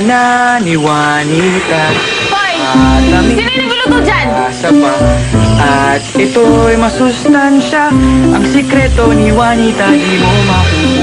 ni Juanita Hoy! Sino yung nagluluto dyan? Asa pa At ito'y masustansya Ang sikreto ni Juanita Di mo makukuha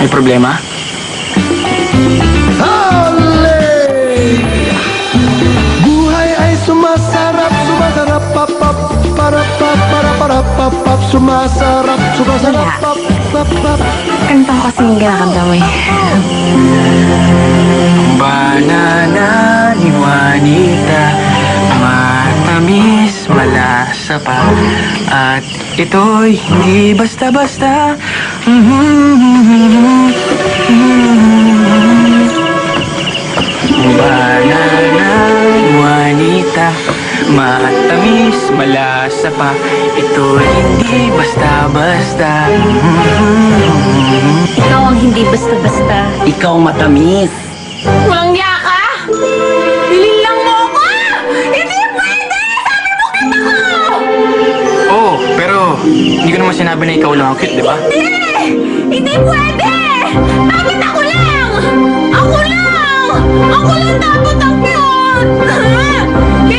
May problema? Buhay ay sumasarap, sumasarap, pap, pap, para, pap, para, para, pap, pap, sumasarap, sumasarap, Wala. pap, pap, pap. Kanta ko kasi yung kinakanta mo eh. Banana ni Juanita Matamis, malasa pa At ito'y hindi basta-basta Banana ni Juanita Matamis, malasa pa Ito'y hindi basta-basta Ikaw ang hindi basta-basta. Ikaw matamis. Pero hindi ko naman sinabi na ikaw lang ang cute, di ba? Hindi! Hindi pwede! Bakit ako lang? Ako lang! Ako lang dapat ang cute!